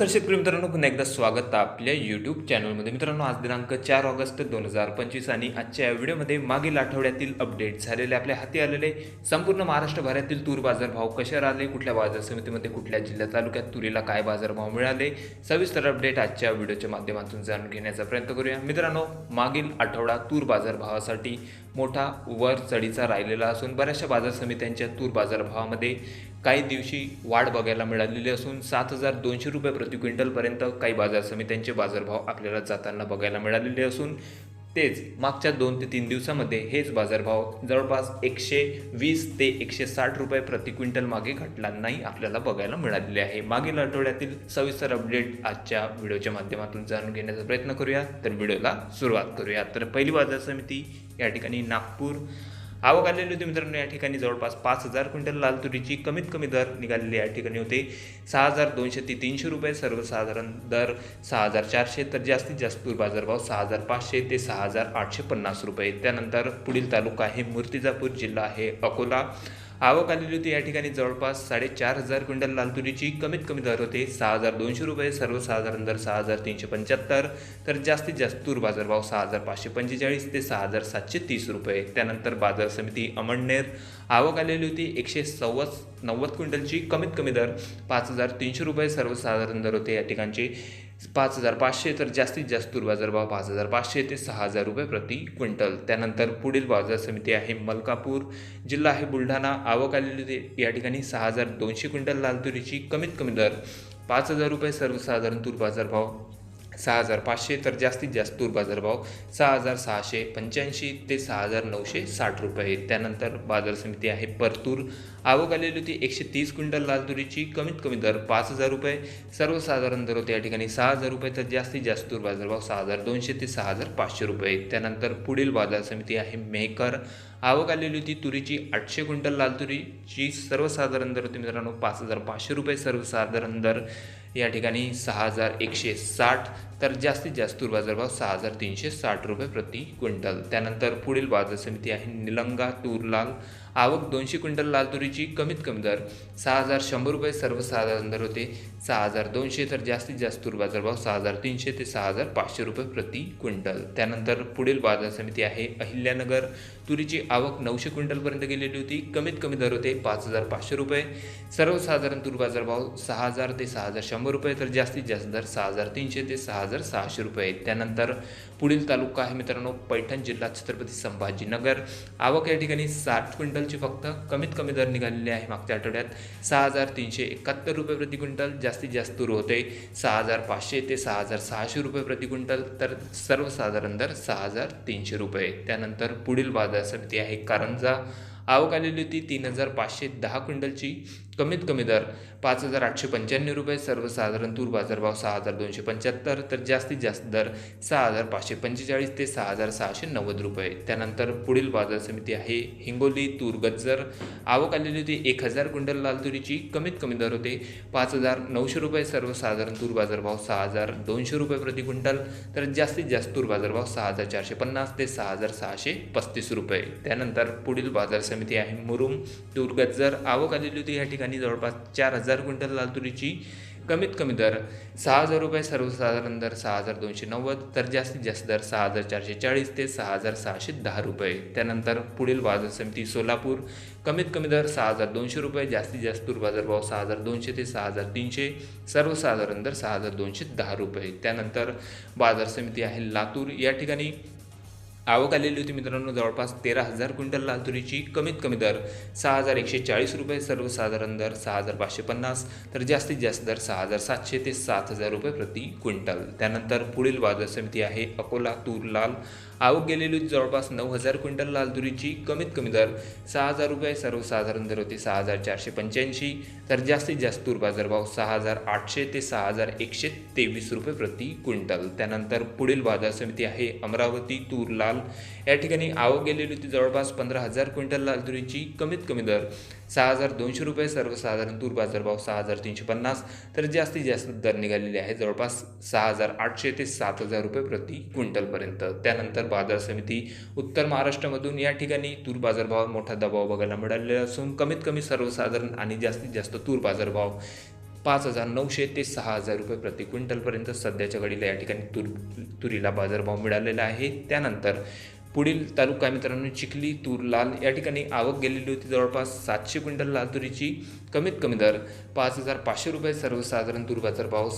तर शेतकरी मित्रांनो पुन्हा एकदा स्वागत आपल्या यूट्यूब चॅनलमध्ये मित्रांनो आज दिनांक चार ऑगस्ट दोन हजार पंचवीस आणि आजच्या या व्हिडिओमध्ये मागील आठवड्यातील अपडेट झालेले आपल्या हाती आलेले संपूर्ण महाराष्ट्रभरातील तूर बाजार भाव कसे राहिले कुठल्या बाजार समितीमध्ये कुठल्या जिल्ह्या तालुक्यात तुरीला काय बाजारभाव मिळाले सविस्तर अपडेट आजच्या व्हिडिओच्या माध्यमातून जाणून घेण्याचा प्रयत्न करूया. मित्रांनो मागील आठवडा तूर बाजार भावासाठी मोठा वर चढीचा राहिलेला असून बऱ्याचशा बाजार समित्यांच्या तूर बाजार भावामध्ये काही दिवशी वाढ बघायला मिळालेली असून सात हजार दोनशे रुपये प्रति क्विंटलपर्यंत काही बाजार समित्यांचे बाजारभाव आपल्याला जाताना बघायला मिळालेले असून तेच मागच्या दोन ते तीन दिवसामध्ये हेच बाजारभाव जवळपास एकशे वीस ते एकशे साठ रुपये प्रति क्विंटल मागे घटलांनाही आपल्याला बघायला मिळालेले आहे. मागील आठवड्यातील सविस्तर अपडेट आजच्या व्हिडिओच्या माध्यमातून जाणून घेण्याचा प्रयत्न करूया. तर व्हिडिओला सुरुवात करूया. तर पहिली बाजार समिती या ठिकाणी नागपूर आवक आलेली होती मित्रांनो या ठिकाणी. जवळपास पाच हजार क्विंटल लाल तुरीची कमीत कमी दर निघालेली या ठिकाणी होते. सहा हजार दोनशे ते तीनशे रुपये सर्वसाधारण दर. सहा हजार चारशे तर जास्तीत जास्त तूर बाजारभाव सहा हजार पाचशे ते सहा हजार आठशे पन्नास रुपये. त्यानंतर पुढील तालुका आहे मूर्तिजापूर जिल्हा आहे अकोला. आवक आलेली होती. या ठिकाणी जवळपास साडेचार हजार क्विंटल लाल तुरीची कमीत कमी दर होते. सहा हजार दोनशे रुपये सर्वसाधारण दर सहा हजार तीनशे पंच्याहत्तर. तर जास्तीत जास्त तूर बाजारभाव सहा हजार पाचशे पंचेचाळीस ते सहा हजार सातशे तीस रुपये. त्यानंतर बाजार समिती अमळनेर. आवक आलेली होती. एकशे सव्वद नव्वद क्विंटलची कमीत कमी दर पाच हजार तीनशे रुपये सर्वसाधारण दर होते. या ठिकाणचे पाच हजार पाचशे तर जास्तीत जास्त तूर बाजारभाव पाच हजार पाचशे ते सहा हजार रुपये प्रति क्विंटल. त्यानंतर पुढील बाजार समिती आहे मलकापूर. जिल्हा आहे बुलढाणा. आवक आलेली या ठिकाणी सहा हजार दोनशे क्विंटल लाल तुरीची कमीत कमी दर. पाच हजार रुपये सर्वसाधारण तूर बाजारभाव सहा हजार पाचशे तर जास्तीत जास्त तूर बाजारभाव सहा हजार सहाशे पंच्याऐंशी ते सहा हजार नऊशे साठ रुपये. त्यानंतर बाजार समिती आहे परतूर. आवक आलेली होती एकशे तीस क्विंटल लाल तुरीची. कमीत कमी दर पाच हजार रुपये. सर्वसाधारण दर होते या ठिकाणी सहा हजार रुपये तर जास्तीत जास्त तूर बाजारभाव सहा हजार दोनशे ते सहा हजार पाचशे रुपये. त्यानंतर पुढील बाजार समिती आहे मेहकर. आवक आलेली होती तुरीची आठशे क्विंटल लाल तुरीची. सर्वसाधारण दर होती मित्रांनो पाच हजार पाचशे रुपये. सर्वसाधारण दर या ठिकाणी सहा हजार एकशे साठ तर जास्तीत जास्त तूर बाजारभाव सहा हजार तीनशे साठ रुपये प्रति क्विंटल. त्यानंतर पुढील बाजार समिती आहे निलंगा तूर लाल आवक दोनशे क्विंटल लाल तुरीची कमीत कमी दर सहा हजार शंभर रुपये सर्वसाधारण दर होते. सहा हजार दोनशे तर जास्तीत जास्त तूर बाजारभाव सहा हजार तीनशे ते सहा हजार पाचशे रुपये प्रति क्विंटल. त्यानंतर पुढील बाजार समिती आहे अहिल्यानगर. तुरीची आवक नऊशे क्विंटलपर्यंत गेलेली होती. कमीत कमी दर होते पाच हजार पाचशे रुपये. सर्वसाधारण तूर बाजारभाव सहा हजार ते सहा हजार शंभर रुपये तर जास्तीत जास्त दर सहा हजार तीनशे ते सहा हजार सहाशे रुपये. त्यानंतर पुढील तालुका आहे मित्रांनो पैठण जिल्हा छत्रपती संभाजीनगर. आवक या ठिकाणी साठ क्विंटल क्विंटलची फक्त कमीत कमी दर निघालेली आहे मागच्या आठवड्यात. सहा हजार तीनशे एकाहत्तर रुपये प्रति क्विंटल जास्तीत जास्त तूर होते. सहा हजार पाचशे ते सहा हजार सहाशे रुपये प्रति क्विंटल तर सर्वसाधारण दर सहा हजार तीनशे रुपये. त्यानंतर पुढील बाजार समिती आहे कारंजा. आवक आलेली होती तीन हजार पाचशे दहा क्विंटलची. कमीत कमी दर पाच हजार आठशे पंच्याण्णव रुपये सर्वसाधारण तूर बाजारभाव सहा हजार दोनशे पंच्याहत्तर तर जास्तीत जास्त दर सहा हजार पाचशे पंचेचाळीस ते सहा हजार सहाशे नव्वद रुपये. त्यानंतर पुढील बाजार समिती आहे हिंगोली तूर गज्जर. आवक आलेली होती एक हजार क्विंटल लाल तुरीची. कमीत कमी दर होते पाच हजार नऊशे रुपये सर्वसाधारण तूर बाजारभाव सहा हजार दोनशे रुपये प्रति क्विंटल तर जास्तीत जास्त तूर बाजारभाव सहा हजार चारशे पन्नास ते सहा हजार सहाशे पस्तीस रुपये. त्यानंतर पुढील बाजार समिती आहे मुरुम तूर गज्जर. आवक आलेली होती या ठिकाणी जवळपास चार हजार क्विंटल लाल तुरीची कमीत कमी दर. सहा हजार रुपये सर्वसाधारण दर सहा हजार दोनशे नव्वद तर जास्तीत जास्त दर सहा हजार चारशे चाळीस ते सहा हजार सहाशे दहा रुपये. त्यानंतर पुढील बाजार समिती सोलापूर कमीत कमी दर सहा हजार दोनशे रुपये जास्तीत जास्त तूर बाजारभाव सहा हजार दोनशे ते सहा हजार तीनशे सर्वसाधारण दर सहा हजार दोनशे दहा रुपये. त्यानंतर बाजार समिती आहे लातूर. या ठिकाणी आवक आलेली होती मित्रांनो जवळपास तेरा हजार क्विंटल लाल तुरीची कमीत कमी दर सहा हजार एकशे चाळीस रुपये सर्वसाधारण दर सहा हजार पाचशे पन्नास तर जास्तीत जास्त दर सहा हजार सातशे ते सात हजार रुपये प्रति क्विंटल. त्यानंतर पुढील बाजार समिती आहे अकोला तूर लाल. आवक गेलेली होती जवळपास नऊ हजार क्विंटल लाल तुरीची कमीत कमी दर सहा हजार रुपये सर्वसाधारण दर होते सहा हजार चारशे पंच्याऐंशी तर जास्तीत जास्त तूर बाजारभाव सहा हजार आठशे ते सहा हजार एकशे तेवीस रुपये प्रति क्विंटल. त्यानंतर पुढील बाजार समिती आहे अमरावती तूर लाल. या ठिकाणी आवक गेलेली होती जवळपास पंधरा हजार क्विंटल लाल तुरीची कमीत कमी दर सहा हजार दोनशे रुपये सर्वसाधारण तूर बाजारभाव सहा हजार तीनशे पन्नास. तर जास्तीत जास्त दर निघालेले आहे जवळपास सहा हजार आठशे ते सात हजार रुपये प्रति क्विंटलपर्यंत. त्यानंतर बाजार समिती उत्तर महाराष्ट्रामधून या ठिकाणी तूर बाजारभाव मोठा दबाव बघायला मिळालेला असून कमीत कमी सर्वसाधारण आणि जास्तीत जास्त तूर बाजारभाव पाच हजार नऊशे ते सहा हजार रुपये प्रति क्विंटलपर्यंत सध्याच्या घडीला या ठिकाणी तुर तुरीला बाजारभाव मिळालेला आहे. त्यानंतर पुढील तालुका मित्रांनो चिखली तूर लाल या ठिकाणी आवक गेलेली होती. जवळपास सातशे क्विंटल लाल तुरीची कमीत कमी दर पाच हजार पाचशे रुपये सर्वसाधारण तूर बाजारभाव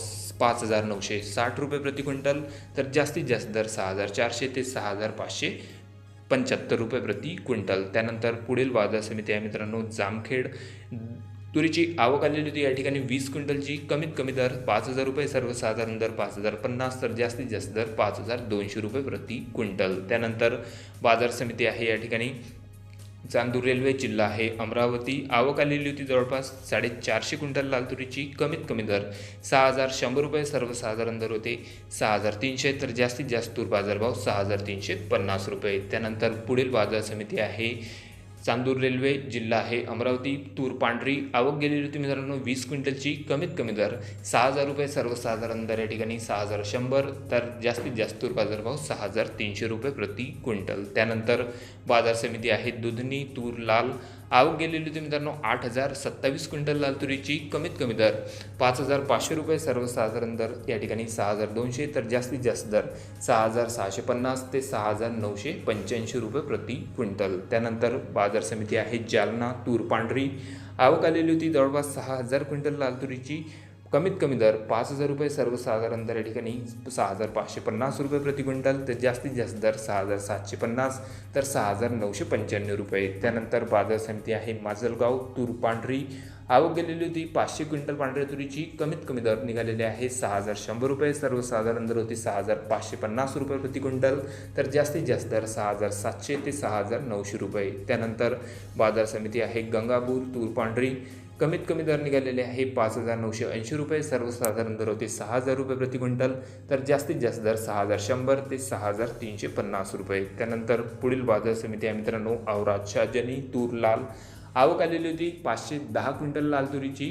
पाच हजार नऊशे साठ रुपये प्रति क्विंटल तर जास्तीत जास्त दर सहा हजार चारशे ते सहा हजार पाचशे पंच्याहत्तर रुपये प्रति क्विंटल. त्यानंतर पुढील बाजार समिती आहे मित्रांनो जामखेड. तुरीची आवक आलेली होती. या ठिकाणी वीस क्विंटलची कमीत कमी दर पाच हजार रुपये सर्वसाधारण दर पाच हजार पन्नास तर जास्तीत जास्त दर पाच हजार दोनशे रुपये प्रति क्विंटल. त्यानंतर बाजार समिती आहे या ठिकाणी. चांदूर रेल्वे जिल्हा आहे. अमरावती आवक आलेली होती जवळपास साडेचारशे क्विंटल लाल तुरीची कमीत कमी दर. सहा हजार शंभर रुपये सर्वसाधारण दर होते सहा हजार तीनशे तर जास्तीत जास्त तूर बाजारभाव सहा हजार तीनशे पन्नास रुपये. त्यानंतर पुढील बाजार समिती आहे. चांदूर रेल्वे जिल्हा आहे अमरावती तूर पांढरी. आवक गेलेली होती मित्रांनो वीस क्विंटलची कमीत कमी दर सहा हजार रुपये सर्वसाधारण दर या ठिकाणी सहा हजार शंभर. तर जास्तीत जास्त तूर बाजारभाव सहा हजार तीनशे रुपये प्रति क्विंटल. त्यानंतर बाजार समिती आहे दुधनी तूर लाल. आवक गेलेली होती मित्रांनो आठ हजार सत्तावीस क्विंटल लाल तुरीची कमीत कमी दर पाच हजार पाचशे रुपये सर्वसाधारण दर या ठिकाणी सहा हजार दोनशे तर जास्तीत जास्त दर सहा हजार सहाशे पन्नास ते सहा हजार नऊशे पंच्याऐंशी रुपये प्रति क्विंटल. त्यानंतर बाजार समिती आहे जालना तूर पांढरी. आवक आलेली होती जवळपास सहा हजार क्विंटल लाल तुरीची कमीत कमी दर पाच हजार रुपये सर्वसाधारण दर या ठिकाणी सहा हजार पाचशे पन्नास रुपये प्रति क्विंटल तर जास्तीत जास्त दर सहा हजार सातशे पन्नास तर सहा हजार नऊशे पंच्याण्णव रुपये. त्यानंतर बाजार समिती आहे माजलगाव तूर पांढरी आवक गेलेली होती पाचशे क्विंटल पांढऱ्या तुरीची कमीत कमी दर निघालेले आहे सहा हजार शंभर रुपये सर्वसाधारण दर होती सहा हजार पाचशे पन्नास रुपये प्रति क्विंटल तर जास्तीत जास्त दर सहा हजार सातशे ते सहा हजार नऊशे रुपये. त्यानंतर बाजार समिती आहे गंगापूर तूर पांढरी कमीत कमी दर निघालेले आहे पाच हजार नऊशे ऐंशी रुपये. सर्वसाधारण दर होते सहा हजार रुपये प्रति क्विंटल. तर जास्तीत जास्त दर सहा हजार शंभर ते सहा हजार तीनशे पन्नास रुपये. त्यानंतर पुढील बाजार समिती आहे मित्रांनो औराद शाहजनी तूर लाल. आवक आलेली होती पाचशे दहा क्विंटल लाल तुरीची.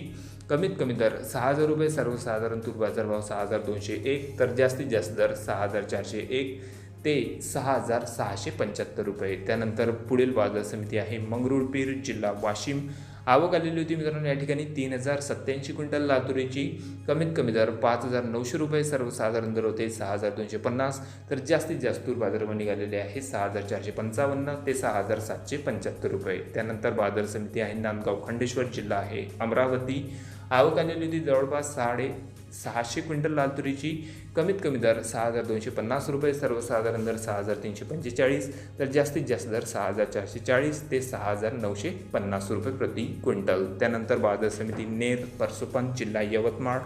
कमीत कमी दर सहा हजार रुपये सर्वसाधारण तूर बाजारभाव सहा हजार दोनशे एक. तर जास्तीत जास्त दर सहा हजार चारशे एक ते सहा हजार सहाशे पंच्याहत्तर रुपये. त्यानंतर पुढील बाजार समिती आहे मंगरुळपीर जिल्हा वाशिम. आवक आलेली होती मित्रांनो या ठिकाणी तीन हजार सत्याऐंशी क्विंटल लातुरीची कमीत कमी दर पाच हजार नऊशे रुपये सर्वसाधारण दर होते सहा हजार दोनशे पन्नास. तर जास्तीत जास्त तूर बाजारभाव निघालेले आहे सहा हजार चारशे पंचावन्न ते सहा हजार सातशे पंच्याहत्तर रुपये. त्यानंतर बाजार समिती आहे नांदगाव खंडेश्वर जिल्हा आहे अमरावती. आवक आलेली होती जवळपास साडे सहाशे क्विंटल लाल तुरीची कमीत कमी दर सहा हजार दोनशे पन्नास रुपये सर्वसाधारण दर सहा हजार तीनशे पंचेचाळीस तर जास्तीत जास्त दर सहा हजार चारशे चाळीस ते सहा हजार नऊशे पन्नास रुपये प्रति क्विंटल. त्यानंतर बाजार समिती नेर परसोपन जिल्हा यवतमाळ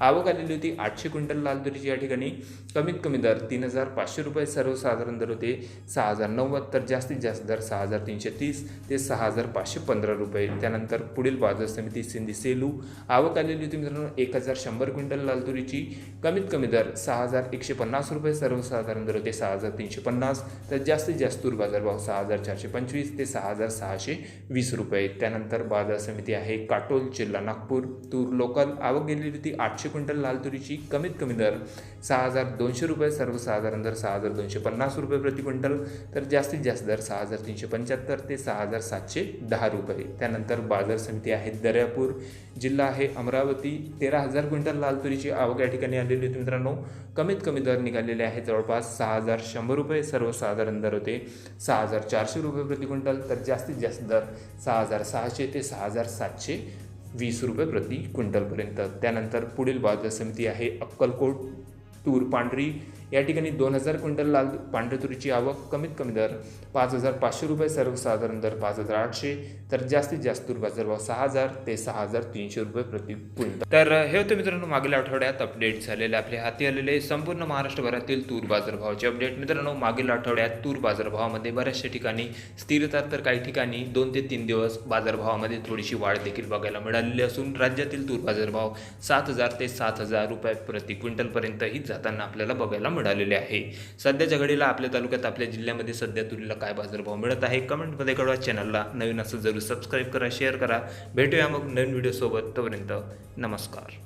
आवक आलेली होती. आठशे क्विंटल लाल तुरीची या ठिकाणी. कमीत कमी दर तीन हजार पाचशे रुपये सर्वसाधारण दर होते. सहा हजार नव्वद तर जास्तीत जास्त दर सहा हजार तीनशे तीस ते सहा हजार पाचशे पंधरा रुपये. त्यानंतर पुढील बाजार समिती सिंधी सेलू. आवक आलेली होती मित्रांनो एक हजार शंभर क्विंटल लाल तुरीची. कमीत कमी दर सहा हजार एकशे पन्नास रुपये सर्वसाधारण दर होते. सहा हजार तीनशे पन्नास तर जास्तीत जास्त तूर बाजारभाव सहा हजार चारशे पंचवीस ते सहा हजार सहाशे वीस रुपये. त्यानंतर बाजार समिती आहे काटोल जिल्हा नागपूर तूर लोकल. आवक गेलेली होती आठशे क्विंटल लाल तुरीची कमीत कमी दर सहा हजार दोनशे रुपये सर्वसाधारण दर सहा हजार दोनशे पन्नास रुपये प्रति क्विंटल तर जास्तीत जास्त दर सहा हजार तीनशे पंच्याहत्तर ते सहा हजार सातशे दहा रुपये. त्यानंतर बाजार समिती आहे दर्यापूर जिल्हा आहे अमरावती. तेरा हजार क्विंटल लाल तुरीची आवक या ठिकाणी आलेली होती मित्रांनो. कमीत कमी दर निघालेले आहे जवळपास सहा हजार शंभर रुपये सर्वसाधारण दर होते सहा हजार चारशे रुपये प्रति क्विंटल तर जास्तीत जास्त दर सहा हजार सहाशे ते सहा हजार सातशे वीस रुपये प्रति क्विंटलपर्यंत. त्यानंतर पुढील बाजार समिती आहे अक्कलकोट तूर पांढरी या ठिकाणी दोन हजार क्विंटल लाल पांढरतुरीची आवक कमीत कमी दर पाच हजार पाचशे रुपये सर्वसाधारण दर पाच हजार आठशे तर जास्तीत जास्त तूर बाजारभाव सहा हजार ते सहा हजार तीनशे रुपये प्रति क्विंटल. तर हे होते मित्रांनो मागील आठवड्यात अपडेट झालेले आपले हाती आलेले संपूर्ण महाराष्ट्रभरातील तूर बाजारभावाचे अपडेट मित्रांनो मागील आठवड्यात तूर बाजारभावामध्ये बऱ्याचशा ठिकाणी स्थिरता तर काही ठिकाणी दोन ते तीन दिवस बाजारभावामध्ये थोडीशी वाढ देखील बघायला मिळालेली असून राज्यातील तूर बाजारभाव सात हजार ते सात हजार रुपये प्रति क्विंटलपर्यंतही जाताना आपल्याला बघायला मिळालेले आहे. सध्याच्या घडीला आपल्या तालुक्यात आपल्या जिल्ह्यामध्ये सध्या तुरीला काय बाजारभाव मिळत आहे कमेंटमध्ये कळवा. चॅनलला नवीन असं जरूर सबस्क्राईब करा शेअर करा. भेटूया मग नवीन व्हिडिओसोबत तोपर्यंत नमस्कार.